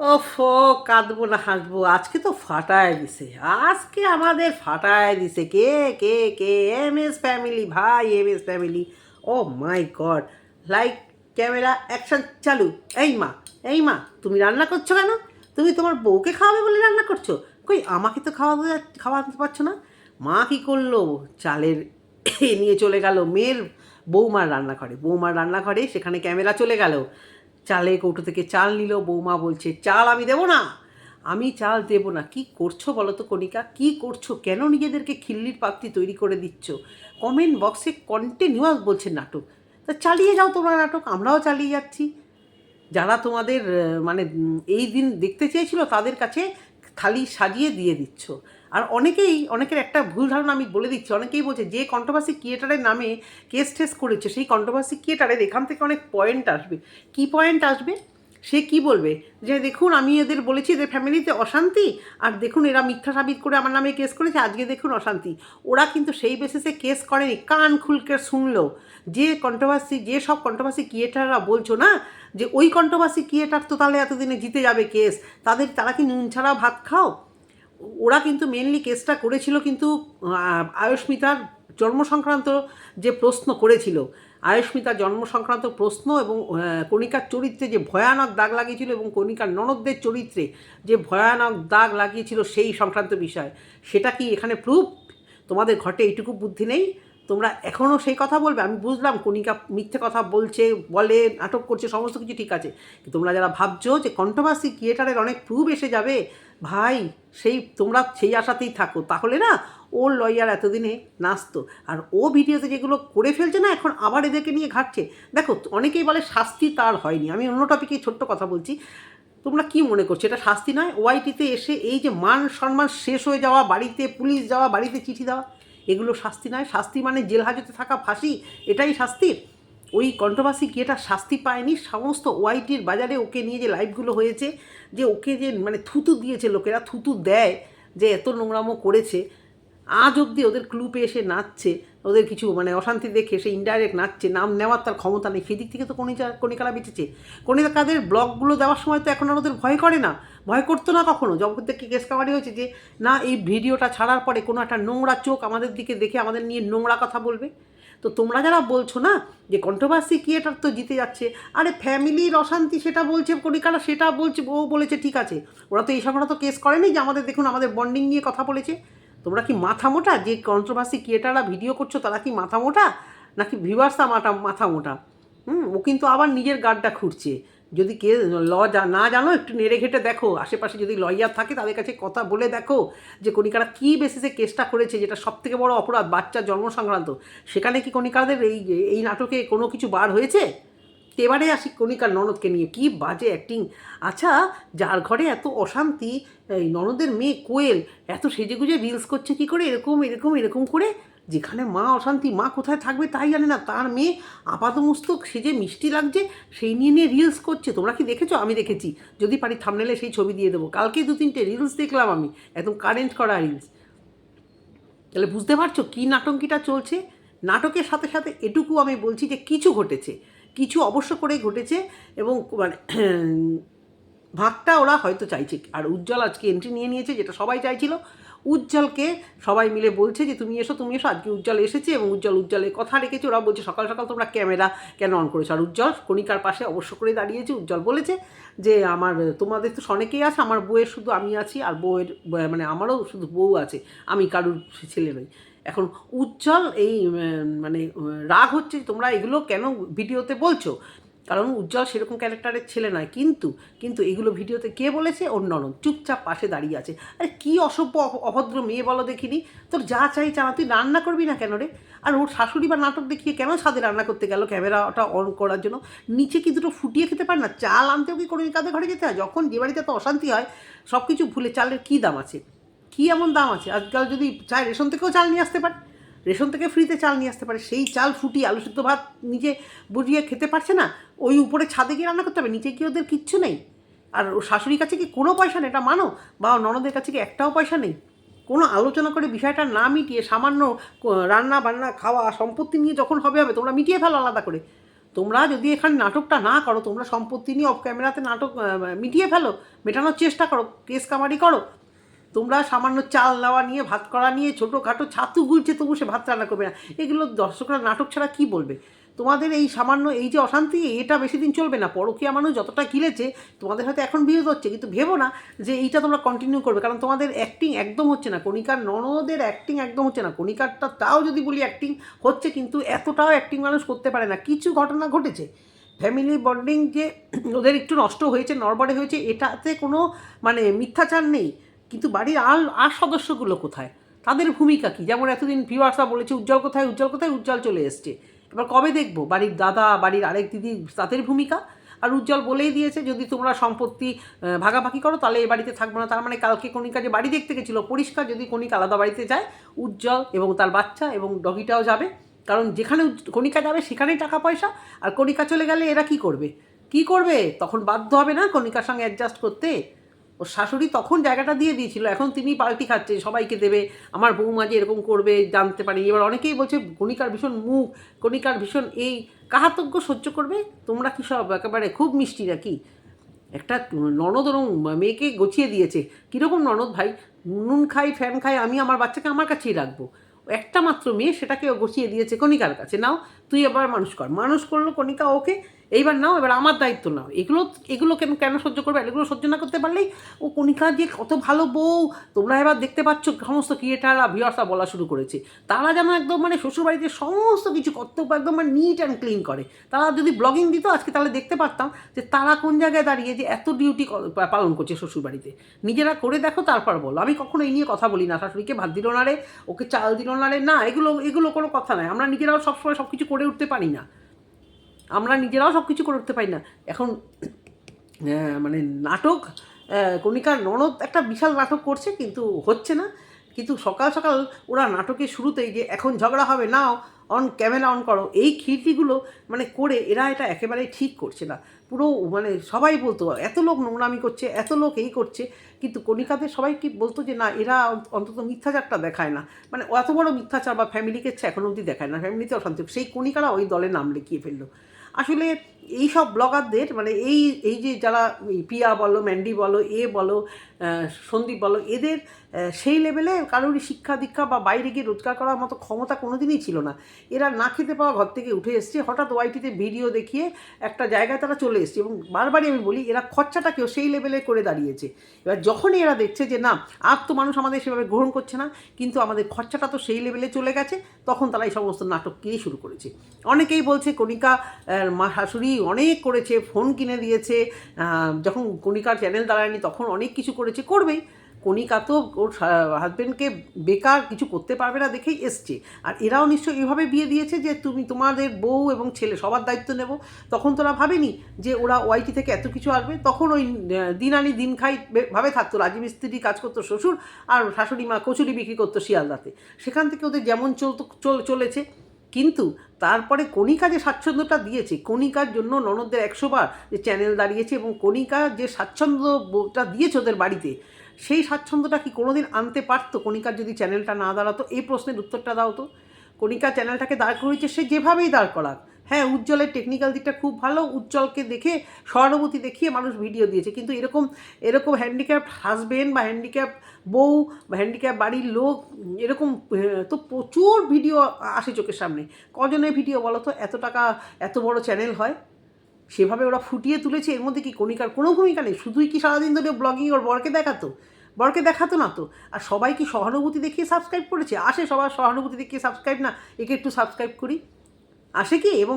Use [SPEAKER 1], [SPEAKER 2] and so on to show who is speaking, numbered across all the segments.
[SPEAKER 1] ওফো, কাঁদবো না, হাসবো। আজকে তো ফাটায় দিছে। আজকে আমাদের ফাটায় দিছে। কে কে কে? এম এস ফ্যামিলি, ভাই, M S family. Oh my god. Like, camera, action, চালু। এই মা এই মা, তুমি রান্না করছ কেন? তুমি তোমার বউকে খাওয়াবে বলে রান্না করছ? কই, আমাকে তো খাওয়াতে খাওয়াতে পারছ না? মা কি করল? চালের নিয়ে চলে গেল। মেয়ের বৌমার রান্নাঘরে। বৌমার রান্নাঘরে সেখানে ক্যামেরা চলে গেল। চালে কৌটো থেকে চাল নিল, বৌমা বলছে, চাল আমি দেবো না। আমি চাল দেবো না। কি করছ বলো তো কণিকা? কি করছ? কেন নিজেদেরকে খিল্লির পাত্রি তৈরি করে দিচ্ছ? কমেন্ট বক্সে কন্টিনিউয়াস বলছে নাটক। তা চালিয়ে যাও তোমরা নাটক, আমরাও চালিয়ে যাচ্ছি। যারা তোমাদের মানে এই দিন দেখতে চেয়েছিল তাদের কাছে থালি সাজিয়ে দিয়ে দিচ্ছ। আর অনেকেই, অনেকের একটা ভুল ধারণা আমি বলে দিচ্ছি, অনেকেই বলছে যে কন্ট্রোভার্সি ক্রিয়েটারের নামে কেস টেস করেছে, সেই কন্ট্রোভার্সি ক্রিয়েটারের এখান থেকে অনেক পয়েন্ট আসবে। কি পয়েন্ট আসবে? সে কি বলবে? যে দেখুন, আমি এদের বলেছি, এদের ফ্যামিলিতে অশান্তি, আর দেখুন, এরা মিথ্যা সাবিত করে আমার নামে কেস করেছে, আজকে দেখুন অশান্তি। ওরা কিন্তু সেই বেসিসে কেস করেনি, কান খুলকে শুনলো। যে কন্ট্রোভার্সি যে সব কন্ট্রোভার্সি ক্রিয়েটাররা বলছো না, যে ওই কন্ট্রোভার্সি ক্রিয়েটার তো তাহলে এতদিনে জিতে যাবে কেস তাদের, তারা কি নুন ছাড়া ভাত খাও? ওরা কিন্তু মেনলি কেসটা করেছিল কিন্তু আয়ুষ্মিতার জন্ম সংক্রান্ত যে প্রশ্ন করেছিল আয়ুষ্মিতার জন্ম সংক্রান্ত প্রশ্ন এবং কণিকার চরিত্রে যে ভয়ানক দাগ লাগিয়েছিল এবং কণিকার ননদদের চরিত্রে যে ভয়ানক দাগ লাগিয়েছিল সেই সংক্রান্ত বিষয়, সেটা কি এখানে প্রুফ তোমাদের ঘটে এইটুকু বুদ্ধি নেই? তোমরা এখনও সেই কথা বলবে? আমি বুঝলাম কণিকা মিথ্যে কথা বলছে, বলে, নাটক করছে, সমস্ত কিছু ঠিক আছে। তোমরা যারা ভাবছ যে কন্ট্রোভার্সি ক্রিয়েটারের অনেক প্রুফ এসে যাবে ভাই, সেই তোমরা সেই আশাতেই থাকো। তাহলে না, ওর লয়ার এতদিনে নাচতো। আর ও ভিডিওতে যেগুলো করে ফেলছে না, এখন আবার এদেরকে নিয়ে ঘাটছে। দেখো, অনেকেই বলে শাস্তি তার হয়নি। আমি অন্য টপিকে ছোট্ট কথা বলছি। তোমরা কি মনে করছ? এটা শাস্তি নয়? ওয়াইটিতে এসে এই যে মান সম্মান শেষ হয়ে যাওয়া, বাড়িতে পুলিশ যাওয়া, বাড়িতে চিঠি দেওয়া, এগুলো শাস্তি নয়? শাস্তি মানে জেল হাজতে থাকা ফাঁসি? এটাই শাস্তির? ওই কন্ট্রোভার্সি এটা শাস্তি পায়নি, সমস্ত ওয়াইটির বাজারে ওকে নিয়ে যে লাইভগুলো হয়েছে, যে ওকে যে মানে থুতু দিয়েছে লোকেরা, থুতু দেয় যে এত নোংরামো করেছে, আজ অবধি ওদের ক্লুপে এসে নাচছে, ওদের কিছু মানে অশান্তি দেখে সে ইনডাইরেক্ট নাচছে, নাম নেওয়ার তার ক্ষমতা নেই, সেদিক থেকে তো কণিকা, কণিকারা বেঁচেছে। কণিকাদের ব্লগগুলো দেওয়ার সময় তো এখন আর ওদের ভয় করে না, ভয় করতো না কখনো? যখন থেকে কেস কামারি হয়েছে যে, না, এই ভিডিওটা ছাড়ার পরে কোনো একটা নোংরা চোখ আমাদের দিকে দেখে আমাদের নিয়ে নোংরা কথা বলবে? তো তোমরা যারা বলছো না যে কন্ট্রোভার্সি ক্রিয়েটার তো জিতে যাচ্ছে, আরে ফ্যামিলির অশান্তি সেটা বলছে কণিকারা, সেটা বলছে, ও বলেছে ঠিক আছে। ওরা তো এইসব ওরা তো কেস করেনি যে আমাদের, দেখুন আমাদের বন্ডিং নিয়ে কথা বলেছে। তোমরা কি মাথা মোটা? যে কন্ট্রোভার্সি ক্রিয়েটাররা ভিডিও করছ, তারা কি মাথা মোটা? নাকি ভিউয়ার্সরা মাথা মাথা মোটা? হুম, ও কিন্তু আবার নিজের গার্ডটা খুঁড়ছে। যদি কে ল না জানো, একটু নেড়ে ঘেটে দেখো। আশেপাশে যদি লয়ার থাকে, তাদের কাছে কথা বলে দেখো যে কণিকারা কী বেসিসে কেসটা করেছে, যেটা সব থেকে বড় অপরাধ বাচ্চার জন্ম সংক্রান্ত। সেখানে কি কণিকাদের এই এই নাটকে কোনো কিছু বার হয়েছে? এবারে আসি কণিকার ননদকে নিয়ে। কি বাজে অ্যাক্টিং আচ্ছা যার ঘরে এত অশান্তি, এই ননদের মেয়ে কোয়েল, এত সেজেগুজে রিলস করছে কি করে? এরকম এরকম এরকম করে? যেখানে মা অশান্তি, মা কোথায় থাকবে তাই জানে না। তার মেয়ে আপাতমস্তক সেজে মিষ্টি লাগছে, সেই নিয়ে নিয়ে রিলস করছে। তোমরা কি দেখেছ? আমি দেখেছি। যদি পারি থামনেলে সেই ছবি দিয়ে দেবো। কালকে দু তিনটে রিলস দেখলাম আমি। একদম কারেন্ট করা রিলস তাহলে বুঝতে পারছ কী নাটঙ্কিটা চলছে? নাটকের সাথে সাথে এটুকু আমি বলছি যে, কিছু ঘটেছে। কিছু অবশ্য করে ঘটেছে এবং মানে ভাগটা ওরা হয়তো চাইছে। আর উজ্জ্বল আজকে এন্ট্রি নিয়ে নিয়েছে, যেটা সবাই চাইছিল। উজ্জ্বলকে সবাই মিলে বলছে যে, তুমি এসো তুমি এসো, আজকে উজ্জ্বল এসেছে এবং উজ্জ্বল উজ্জ্বলের কথা রেখেছে। ওরা বলছে, সকাল সকাল তোমরা ক্যামেরা কেন অন করেছ? আর উজ্জ্বল কণিকার পাশে অবশ্য করে দাঁড়িয়েছে, উজ্জ্বল বলেছে যে, আমার, তোমাদের তো অনেকেই আছে, আমার বউয়ের শুধু আমি আছি, আর বউয়ের মানে আমারও শুধু বউ আছে, আমি কারুর ছেলে নই। এখন উজ্জ্বল এই মানে রাগ হচ্ছে তোমরা এগুলো কেন ভিডিওতে বলছো? কারণ উজ্জ্বল সেরকম ক্যারেক্টারের ছেলে নয়। কিন্তু কিন্তু এগুলো ভিডিওতে কে বলেছে? ওর ননদ। চুপচাপ পাশে দাঁড়িয়ে আছে। আরে কী অসভ্য অভদ্র মেয়ে বলো দেখিনি? তোর যা চাই চানা তুই রান্না করবি না কেন রে? আর ওর শাশুড়ি বা নাটক দেখিয়ে কেন ছাদে রান্না করতে গেল ক্যামেরাটা অন করার জন্য? নিচে কি দুটো ফুটিয়ে খেতে পারে না? চাল আনতেও কি কোনো কাদের ঘরে যেতে হয়? যখন যে বাড়িতে এত অশান্তি হয় সব কিছু ভুলে চালের কী দাম আছে? কী এমন দাম আছে? আজকাল যদি চায় রেশন থেকেও চাল নিয়ে আসতে পারে। রেশন থেকে ফ্রিতে চাল নিয়ে আসতে পারে। সেই চাল ফুটিয়ে আলু সিদ্ধ ভাত নিজে বুঝিয়ে খেতে পারছে না, ওই উপরে ছাদে গিয়ে রান্না করতে হবে। নিচে গিয়ে ওদের কিচ্ছু নেই। আর শাশুড়ির কাছে কি কোনো পয়সা নেই? এটা মানো? বা ননদের কাছে কি একটাও পয়সা নেই? কোনো আলোচনা করে বিষয়টা না মিটিয়ে সামান্য রান্না বান্না, খাওয়া, সম্পত্তি নিয়ে যখন হবে হবে, তোমরা মিটিয়ে ফেলো আলাদা করে। তোমরা যদি এখানে নাটকটা না করো, তোমরা সম্পত্তি নিয়ে অফ ক্যামেরাতে নাটক মিটিয়ে ফেলো, মেটানোর চেষ্টা করো, কেস কামারি করো তোমরা সামান্য চাল নেওয়া নিয়ে, ভাত করা নিয়ে, ছোটোখাটো ছাতু গুলছে, তবু সে ভাত রান্না করবে না। এগুলো দর্শকরা নাটক ছাড়া কী বলবে? তোমাদের এই সামান্য, এই যে অশান্তি, এটা বেশি দিন চলবে না। পরকীয়া মানুষ যতটা গিলেছে, তোমাদের হয়তো এখন বিরোধ হচ্ছে, কিন্তু ভেবো না যে এইটা তোমরা কন্টিনিউ করবে। কারণ তোমাদের অ্যাক্টিং একদম হচ্ছে না। কণিকার ননদের অ্যাক্টিং একদম হচ্ছে না। কণিকারটা তাও যদি বলি অ্যাক্টিং হচ্ছে কিন্তু এতটাও অ্যাক্টিং মানুষ করতে পারে না। কিছু ঘটনা ঘটেছে। ফ্যামিলি বন্ডিং যে ওদের একটু নষ্ট হয়েছে, নড়বড়ে হয়েছে, এটাতে কোনো মানে মিথ্যাচার নেই। কিন্তু বাড়ির আর আর সদস্যগুলো কোথায়? তাদের ভূমিকা কী? যেমন এতদিন ভিউয়ার্সরা বলেছে, উজ্জ্বল কোথায় উজ্জ্বল কোথায়, উজ্জ্বল চলে এসছে। এবার কবে দেখব? বাড়ির দাদা, বাড়ির আরেক দিদি, তাদের ভূমিকা? আর উজ্জ্বল বলেই দিয়েছে, যদি তোমরা সম্পত্তি ভাগাভাগি করো, তাহলে এই বাড়িতে থাকব না। তার মানে কালকে কণিকা যে বাড়ি দেখতে গেছিল, পরিষ্কার যদি কণিকা আলাদা বাড়িতে যায়, উজ্জ্বল এবং তার বাচ্চা এবং ডগিটাও যাবে। কারণ যেখানে কণিকা যাবে, সেখানেই টাকা পয়সা। আর কণিকা চলে গেলে এরা কি করবে? কি করবে? তখন বাধ্য হবে না কণিকার সঙ্গে অ্যাডজাস্ট করতে? ওর শাশুড়ি তখন জায়গাটা দিয়ে দিয়েছিল, এখন তিনি পাল্টি খাচ্ছে, সবাইকে দেবে, আমার বৌমা যে এরকম করবে, জানতে পারি। এবার অনেকেই বলছে, কণিকার ভীষণ মুখ, কণিকার ভীষণ এই, কাহাতজ্ঞ সহ্য করবে? তোমরা কি সব একেবারে খুব মিষ্টি নাকি? একটা ননদ ওরম মেয়েকে গছিয়ে দিয়েছে। কীরকম ননদ ভাই? নুন খাই, ফ্যান খাই, আমি আমার বাচ্চাকে আমার কাছেই রাখব। একটা মাত্র মেয়ে সেটাকে গছিয়ে দিয়েছে কণিকার কাছে। নাও তুই এবার মানুষ কর। মানুষ করল কণিকা, ওকে এইবার নাও, এবার আমার দায়িত্ব নাও। এগুলো এগুলো কেন কেন সহ্য করবে? এগুলো সহ্য না করতে পারলেই ও কণিকা যে কত ভালো বউ, তোমরা এবার দেখতে পাচ্ছ সমস্ত ক্রিয়েটাররা ভিউয়ার্সরা বলা শুরু করেছে। তারা যেন একদম মানে শ্বশুরবাড়িতে সমস্ত কিছু কর্তব্য একদম মানে নিট অ্যান্ড ক্লিন করে। তারা যদি ব্লগিং দিত, আজকে তাহলে দেখতে পারতাম যে তারা কোন জায়গায় দাঁড়িয়ে যে এত ডিউটি পালন করছে শ্বশুরবাড়িতে। নিজেরা করে দেখো, তারপর বলো। আমি কখনো এই নিয়ে কথা বলি না। শাশুড়িকে ভাত দিল না রে, ওকে চাল দিল না রে। না, এগুলো এগুলো কোনো কথা নয়। আমরা নিজেরাও সবসময় সব কিছু করে উঠতে পারি না। আমরা নিজেরাও সব কিছু করে উঠতে পারি না। এখন মানে নাটক কণিকার ননদ একটা বিশাল নাটক করছে, কিন্তু হচ্ছে না। কিন্তু সকাল সকাল ওরা নাটকের শুরুতেই যে এখন ঝগড়া হবে, নাও অন ক্যামেরা অন করো, এই খিড়কিগুলো মানে করে এরা এটা একেবারেই ঠিক করছে না। পুরো মানে সবাই বলতো, এত লোক নোংরামি করছে, এত লোক এই করছে, কিন্তু কণিকাদের সবাই কি বলতো যে না, এরা অন্তত মিথ্যাচারটা দেখায় না। মানে অত বড় মিথ্যাচার বা ফ্যামিলিকে এখন অবধি দেখায় না ফ্যামিলিতে অশান্তি সেই কণিকারা ওই দলে নাম লিখিয়ে ফেলল। আসলে এই সব ব্লগারদের মানে এই এই যে যারা পিয়া বলো, ম্যান্ডি বলো, এ বলো সন্দীপ বলো, এদের সেই লেভেলে কারোরই শিক্ষা দীক্ষা বা বাইরে গিয়ে রোজগার করার মতো ক্ষমতা কোনো দিনই ছিল না। এরা না খেতে পাওয়া ঘর থেকে উঠে এসছে, হঠাৎ ওয়াইটিতে ভিডিও দেখিয়ে একটা জায়গায় তারা চলে এসছে এবং বারবারই আমি বলি, এরা খরচাটাকেও সেই লেভেলে করে দাঁড়িয়েছে। এবার যখনই এরা দেখছে যে না, আর তো মানুষ আমাদের সেভাবে গ্রহণ করছে না, কিন্তু আমাদের খরচাটা তো সেই লেভেলে চলে গেছে, তখন তারা এই সমস্ত নাটক কিনে শুরু করেছে? অনেকেই বলছে, কণিকা মা শাশুড়ি অনেক করেছে, ফোন কিনে দিয়েছে যখন কণিকার চ্যানেল দাঁড়ায়নি তখন অনেক কিছু করেছে, করবেই। কণিকা তো ওর হাজব্যান্ডকে বেকার কিছু করতে পারবে না দেখেই এসছে। আর এরাও নিশ্চয়ই এভাবে বিয়ে দিয়েছে যে তুমি তোমাদের বউ এবং ছেলে সবার দায়িত্ব নেব। তখন তোরা ভাবেনি যে ওরা ওয়াইটি থেকে এত কিছু আসবে? তখন ওই দিন আনি দিন খাই ভাবে থাকতো রাজমিস্ত্রি কাজ করতো শ্বশুর আর শাশুড়ি মা কচুরি বিক্রি করতো শিয়ালদাতে। সেখান থেকে ওদের যেমন চলতো, চল- চলেছে। কিন্তু তারপরে কণিকা যে স্বাচ্ছন্দ্যটা দিয়েছে, কণিকার জন্য ননদদের একশোবার যে চ্যানেল দাঁড়িয়েছে এবং কণিকা যে স্বাচ্ছন্দ্যটা দিয়েছে ওদের বাড়িতে সেই স্বাচ্ছন্দ্যটা কি কোনোদিন আনতে পারতো? কণিকার যদি চ্যানেলটা না দাঁড়াতো, এই প্রশ্নের উত্তরটা দাও তো। কণিকা চ্যানেলটাকে দাঁড় করিয়েছে, সে যেভাবেই দাঁড় করাক। হ্যাঁ উজ্জ্বলের টেকনিক্যাল দিকটা খুব ভালো, উজ্জ্বলকে দেখে, সহানুভূতি দেখিয়ে মানুষ ভিডিও দিয়েছে। কিন্তু এরকম এরকম হ্যান্ডিক্যাপ হাজবেন্ড বা হ্যান্ডিক্যাপ বউ বা হ্যান্ডিক্যাপ বাড়ির লোক, এরকম তো প্রচুর ভিডিও আসে চোখের সামনে। কজনের ভিডিও বলো তো? এত টাকা, এত বড় চ্যানেল হয়। সেভাবে ওরা ফুটিয়ে তুলেছে। এর মধ্যে কি কণিকার কোনো ভূমিকা নেই? শুধুই কি সারাদিন ধরে ব্লগিং ওর বরকে দেখাতো? বরকে দেখাতো না তো। আর সবাই কি সহানুভূতি দেখিয়ে সাবস্ক্রাইব করেছে? আসে সবার সহানুভূতি দেখিয়ে সাবস্ক্রাইব না, একে একটু সাবস্ক্রাইব করি। আসে কি? এবং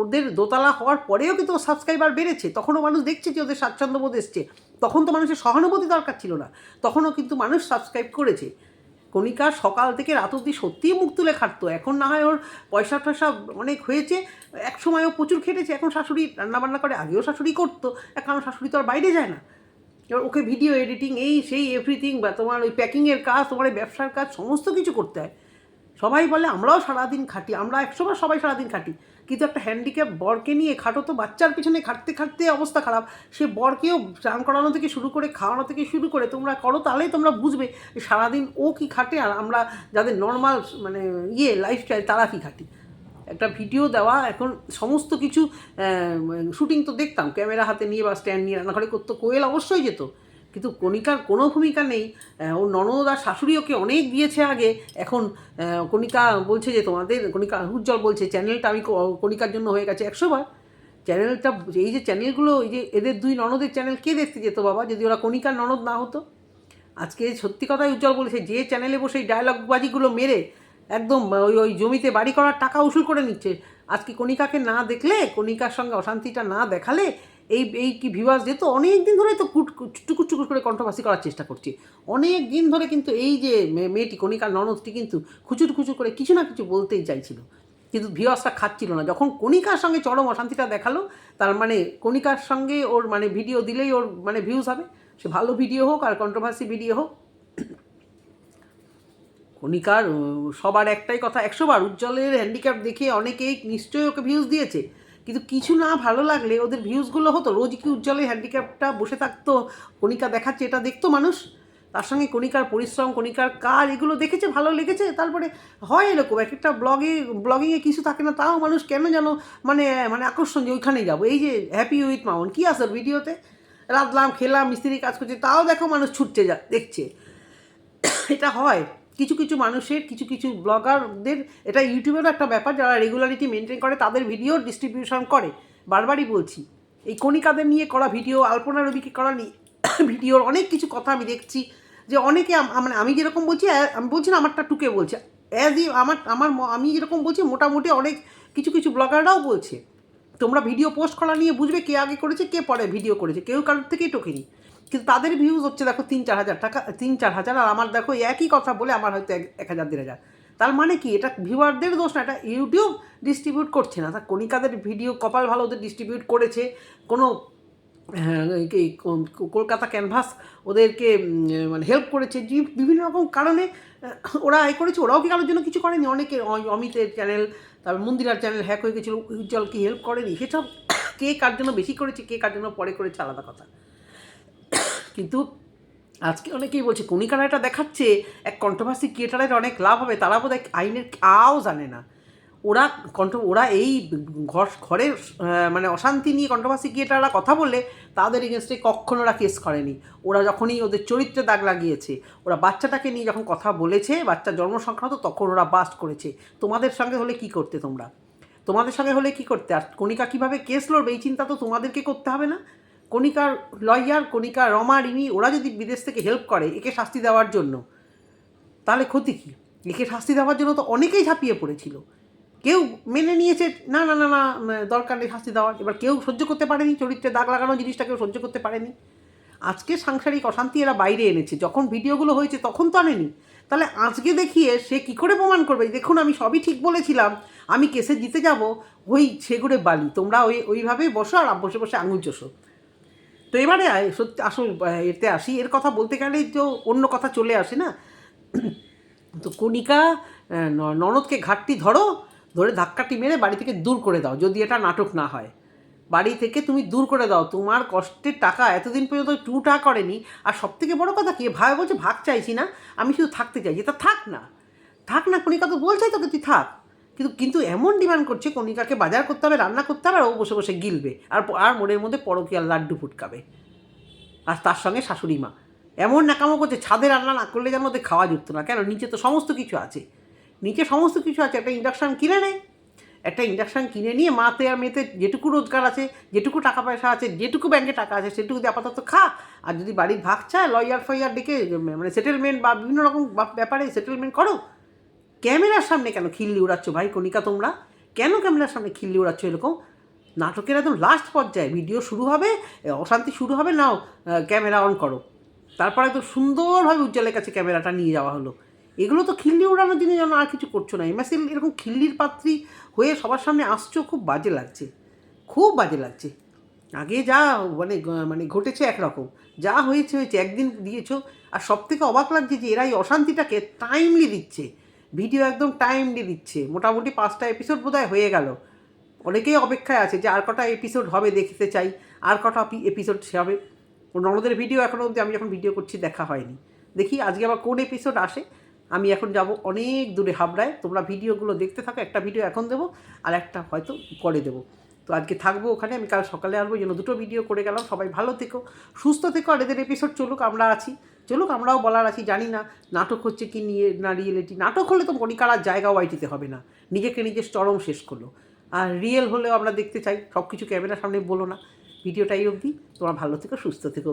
[SPEAKER 1] ওদের দোতলা হওয়ার পরেও কিন্তু সাবস্ক্রাইবার বেড়েছে। তখনও মানুষ দেখছে যে ওদের স্বাচ্ছন্দ্যবোধ এসছে। তখন তো মানুষের সহানুভূতি দরকার ছিল না। তখনও কিন্তু মানুষ সাবস্ক্রাইব করেছে। কণিকা সকাল থেকে রাত অবধি সত্যিই মুখ তুলে খাটতো। এখন না হয় ওর পয়সা টয়সা অনেক হয়েছে। এক সময়ও প্রচুর খেটেছে। এখন শাশুড়ি রান্নাবান্না করে, আগেও শাশুড়ি করতো। এখন শাশুড়ি তো আর বাইরে যায় না। এবার ওকে ভিডিও এডিটিং এই সেই এভরিথিং বা তোমার ওই প্যাকিংয়ের কাজ, তোমার ওই ব্যবসার কাজ, সমস্ত কিছু করতে হয়। সবাই বলে, আমরাও সারাদিন খাটি, আমরা একসময় সবাই সারাদিন খাটি। কিন্তু একটা হ্যান্ডিক্যাপ বরকে নিয়ে খাটো তো, বাচ্চার পিছনে খাটতে খাটতে অবস্থা খারাপ। সে বরকেও স্নান করানো থেকে শুরু করে, খাওয়ানো থেকে শুরু করে, তোমরা করো, তাহলেই তোমরা বুঝবে সারাদিন ও কি খাটে, আর আমরা যাদের নর্মাল মানে ইয়ে লাইফস্টাইল তারা কি খাটি। একটা ভিডিও দেওয়া, এখন সমস্ত কিছু শুটিং তো দেখতাম, ক্যামেরা হাতে নিয়ে বা স্ট্যান্ড নিয়ে রান্নাঘরে করতো, কোয়েল অবশ্যই যেত। কিন্তু কণিকার কোনো ভূমিকা নেই ও ননদ আর শাশুড়ি ওকে অনেক দিয়েছে আগে, এখন কণিকা বলছে যে তোমাদের, কণিকা উজ্জ্বল বলছে, চ্যানেলটা আমি কণিকার জন্য হয়ে গেছে একশো বার। চ্যানেলটা, এই যে চ্যানেলগুলো, এই যে এদের দুই ননদের চ্যানেল, কে দেখতে যেত বাবা? যদি ওরা কণিকার ননদ না হতো? আজকে সত্যি কথাই উজ্জ্বল বলেছে, যে চ্যানেলে বসে এই ডায়লগবাজিগুলো মেরে একদম ওই ওই জমিতে বাড়ি করার টাকা উসুল করে নিচ্ছে। আজকে কণিকাকে না দেখলে, কণিকার সঙ্গে অশান্তিটা না দেখালে, এই এই কি ভিউয়ার্স যেত অনেক দিন ধরে তো কুট টুকুর টুকুর করে কন্ট্রোভার্সি করার চেষ্টা করছে। অনেক দিন ধরে কিন্তু এই যে মেয়েটি, কণিকার ননদটি কিন্তু খুচুর খুচুর করে কিছু না কিছু বলতেই চাইছিল। কিন্তু ভিউয়ার্সটা খাচ্ছিল না। যখন কণিকার সঙ্গে চরম অশান্তিটা দেখাল, তার মানে কণিকার সঙ্গে ওর মানে ভিডিও দিলেই ওর মানে ভিউজ হবে। সে ভালো ভিডিও হোক আর কন্ট্রোভার্সি ভিডিও হোক কণিকার সবার একটাই কথা একশো বার উজ্জ্বলের হ্যান্ডিক্যাপ দেখে অনেকেই নিশ্চয়ই ওকে ভিউজ দিয়েছে। কিন্তু কিছু না ভালো লাগলে ওদের ভিউজগুলো হতো, রোজ কি উজ্জ্বলের হ্যান্ডিক্যাপটা বসে থাকতো, কণিকা দেখাচ্ছে, এটা দেখতো মানুষ? তার সঙ্গে কণিকার পরিশ্রম, কণিকার কাজ, এগুলো দেখেছে, ভালো লেগেছে, তারপরে হয় এরকম এক একটা ব্লগে ব্লগিংয়ে কিছু থাকে না, তাও মানুষ কেন যেন মানে মানে আকর্ষণ যে ওইখানেই যাব? এই যে হ্যাপি উইথ মাউন কী ওর ভিডিওতে? রাতলাম খেলাম, মিস্ত্রি কাজ করছে, তাও দেখো মানুষ ছুটছে যা, দেখছে। এটা হয়। কিছু কিছু মানুষের, কিছু কিছু ব্লগারদের, এটা ইউটিউবেরও একটা ব্যাপার, যারা রেগুলারিটি মেনটেন করে, তাদের ভিডিও ডিস্ট্রিবিউশন করে। বারবারই বলছি, এই কণিকাদের নিয়ে করা ভিডিও আলপনা রবিকে করা ভিডিওর অনেক কিছু কথা আমি দেখছি, যে অনেকে মানে আমি যেরকম বলছি আমি বলছি না আমারটা টুকে বলছে অ্যাজ ই আমার আমার আমি যেরকম বলছি, মোটামুটি অনেক কিছু কিছু ব্লগাররাও বলছে, তোমরা ভিডিও পোস্ট করা নিয়ে বুঝবে কে আগে করেছে, কে পরে ভিডিও করেছে, কেউ কারোর থেকেই টোকেনি। কিন্তু তাদের ভিউজ হচ্ছে দেখো তিন চার হাজার টাকা তিন চার হাজার আর আমার দেখো একই কথা বলে আমার হয়তো এক- হাজার দেড় হাজার। তার মানে কি? এটা ভিউয়ারদের দোষ না এটা ইউটিউব ডিস্ট্রিবিউট করছে না। তা কণিকাদের ভিডিও কপাল ভালো ওদের ডিস্ট্রিবিউট করেছে। কোনো হ্যাঁ, কলকাতা ক্যানভাস ওদেরকে মানে হেল্প করেছে। যে বিভিন্ন রকম কারণে ওরা এ করেছে। ওরাও কি কারোর জন্য কিছু করেনি? অনেকে অমিতের চ্যানেল তারপর মন্দিরার চ্যানেল হ্যাক হয়ে গেছিল। উজ্জ্বল কি হেল্প করেনি। সেসব কে কার জন্য বেশি করেছে কে কার জন্য পরে করেছে আলাদা কথা। কিন্তু আজকে অনেকেই বলছে কণিকারা এটা দেখাচ্ছে, এক কন্ট্রোভার্সি ক্রিয়েটারের অনেক লাভ হবে, তারা বোধহয় আইনের আও জানে না। ওরা কন্ট্রো ওরা এই ঘর ঘরের মানে অশান্তি নিয়ে কন্ট্রোভার্সি ক্রিয়েটাররা কথা বললে তাদের এগেনস্টে কখনো ওরা কেস করেনি। ওরা যখনই ওদের চরিত্রে দাগ লাগিয়েছে, ওরা বাচ্চাটাকে নিয়ে যখন কথা বলেছে বাচ্চার জন্ম সংক্রান্ত, তখন ওরা বাস্ট করেছে। তোমাদের সঙ্গে হলে কি করতে তোমরা? তোমাদের সঙ্গে হলে কি করতে? আর কণিকা কীভাবে কেস লড়বে, এই চিন্তা তো তোমাদেরকে করতে হবে না? কণিকার লয়ার, কণিকা রমা, রিমি, ওরা যদি বিদেশ থেকে হেল্প করে একে শাস্তি দেওয়ার জন্য, তাহলে ক্ষতি কী? একে শাস্তি দেওয়ার জন্য তো অনেকেই ঝাঁপিয়ে পড়েছিল। কেউ মেনে নিয়েছে, না না না না দরকার নেই শাস্তি দেওয়ার। এবার কেউ সহ্য করতে পারেনি, চরিত্রে দাগ লাগানো জিনিসটা কেউ সহ্য করতে পারেনি। আজকে সাংসারিক অশান্তি এরা বাইরে এনেছে। যখন ভিডিওগুলো হয়েছে তখন তো আনেনি। তাহলে আজকে দেখিয়ে সে কি করে প্রমাণ করবে? দেখুন, আমি সবই ঠিক বলেছিলাম। আমি কেসে জিতে যাব, ওই সেগুড়ে বালি। তোমরা ওই ওইভাবেই বসো আর বসে বসে আঙুল চষো। তো এবারে সত্যি আসল এতে আসি। এর কথা বলতে গেলেই তো অন্য কথা চলে আসে না। তো কণিকা ননদকে ঘাটতি ধরো, ধরে ধাক্কাটি মেরে বাড়ি থেকে দূর করে দাও, যদি এটা নাটক না হয়। বাড়ি থেকে তুমি দূর করে দাও, তোমার কষ্টের টাকা এতদিন পর্যন্ত টু টা করেনি। আর সব থেকে বড় কথা কি, ভাই বলছে, ভাগ চাইছি না, আমি শুধু থাকতে চাইছি। তা থাক না থাক না, কণিকা তো বলছে তোকে, তুই থাক। কিন্তু কিন্তু এমন ডিমান্ড করছে, কণিকাকে বাজার করতে হবে, রান্না করতে হবে, আর ও বসে বসে গিলবে। আর আর মনের মধ্যে পরকিয়ার লাড্ডু ফুটকাবে। আর তার সঙ্গে শাশুড়ি মা। এমন নাকামো করছে, ছাদে রান্না না করলে যেন ওদের খাওয়া জুটতো না। কেন? নিচে তো সমস্ত কিছু আছে। নিচে সমস্ত কিছু আছে। একটা ইন্ডাকশান কিনে নেয় একটা ইন্ডাকশান কিনে নিয়ে মাতে আর মেয়েতে যেটুকু রোজগার আছে, যেটুকু টাকা পয়সা আছে, যেটুকু ব্যাংকে টাকা আছে, সেটুকু দিয়ে আপাতত খা। আর যদি বাড়ির ভাগ চায় লয়ার ফয়ার ডেকে মানে সেটেলমেন্ট বা বিভিন্ন রকম ব্যাপারে সেটেলমেন্ট করো। ক্যামেরার সামনে কেন খিল্লি উড়াচ্ছ ভাই কণিকা তোমরা? কেন ক্যামেরার সামনে খিল্লি উড়াচ্ছ এরকম? নাটকের একদম লাস্ট পর্যায়ে ভিডিও শুরু হবে অশান্তি শুরু হবে, নাও ক্যামেরা অন করো। তারপর একদম সুন্দরভাবে উজ্জ্বলের কাছে ক্যামেরাটা নিয়ে যাওয়া হলো। এগুলো তো খিল্লি উড়ানোর জন্য যেন আর কিছু করছ না। এমএসএল এরকম খিল্লির পাত্রী হয়ে সবার সামনে আসছো, খুব বাজে লাগছে। খুব বাজে লাগছে। আগে যা মানে মানে ঘটেছে একরকম। যা হয়েছে হয়েছে, একদিন দিয়েছ। আর সব থেকে অবাক লাগছে যে এরা এই অশান্তিটাকে টাইমলি দিচ্ছে। ভিডিও একদম টাইমলি দিচ্ছে। মোটামুটি পাঁচটা এপিসোড বোধহয় হয়ে গেল। অনেকেই অপেক্ষায় আছে যে আর কটা এপিসোড হবে দেখতে চাই, আর কটা এপিসোড সে হবে। ননদের ভিডিও এখনও অবধি আমি যখন ভিডিও করছি দেখা হয়নি। দেখি আজকে আবার কোন এপিসোড আসে। আমি এখন যাব অনেক দূরে হাবড়ায়। তোমরা ভিডিওগুলো দেখতে থাকো, একটা ভিডিও এখন দেবো, আর একটা হয়তো পরে দেবো। তো আজকে থাকব ওখানে, আমি কাল সকালে আসব জন্য দুটো ভিডিও করে গেলাম। সবাই ভালো থেকো, সুস্থ থেকো, আর এদের এপিসোড চলুক, আমরা আছি। চলুক, আমরাও বলার আছি, জানি না নাটক হচ্ছে কি নিয়ে, না রিয়েলিটি নাটক হলে তো মনিকারার জায়গা ওয়াইটিতে হবে না। নিজেকে নিজের চরম শেষ করল। আর রিয়েল হলেও আমরা দেখতে চাই সব কিছু ক্যামেরার সামনে বলো না। ভিডিওটাই অবধি, তোমরা ভালো থেকো, সুস্থ থেকো।